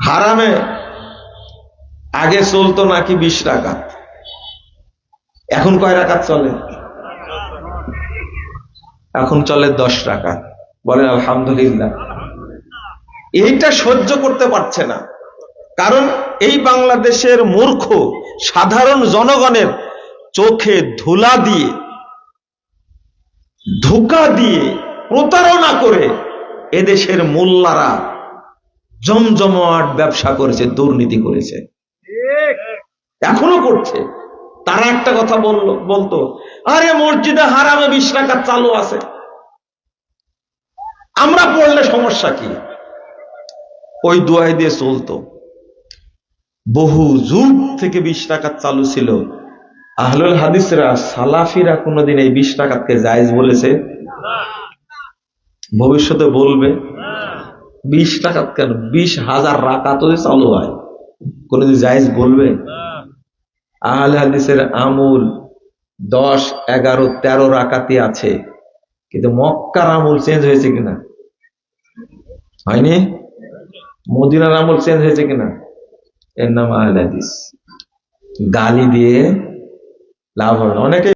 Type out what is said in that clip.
হারামে? আগে চলতো নাকি বিশ রাকাত? এখন কয় রাকাত চলে? এখন চলে দশ রাকাত। বলেন, আলহামদুলিল্লাহ। এইটা সহ্য করতে পারছে না। কারণ এই বাংলাদেশের মূর্খ, সাধারণ জনগণের চোখে ধুলা দিয়ে, ধোকা দিয়ে প্রতারণা করে এদেশের মোল্লারা জমজমাট ব্যবসা করেছে, দুর্নীতি করেছে। এখনও করছে। তারা একটা কথা বলল, বলতো, আরে মসজিদে হারামে বিশ টাকা চালু আছে। আমরা পড়লে সমস্যা কি? ওই দোয়াই দিয়ে চলতো। বহু যুগ থেকে বিশ টাকা চালু ছিল। আহলুল হাদিসরা সালাফিরা কোনোদিন এই বিশ টাকাকে জায়েজ বলেছে? ভবিষ্যতে বলবে। বিশ টাকা কেন? বিশ হাজার রাকাত চালু হয়। কোনোদিন জায়েজ বলবে? আহলে হাদিসের আমুল দশ, এগারো, তেরো রাকাতি আছে। কিন্তু মক্কার আমুল চেঞ্জ হয়েছে কিনা? হয়নি? মদিনার আমল চেঞ্জ হয়েছে কিনা? এর নাম আহলে হাদিস। গালি দিয়ে লাভ হবে অনেকে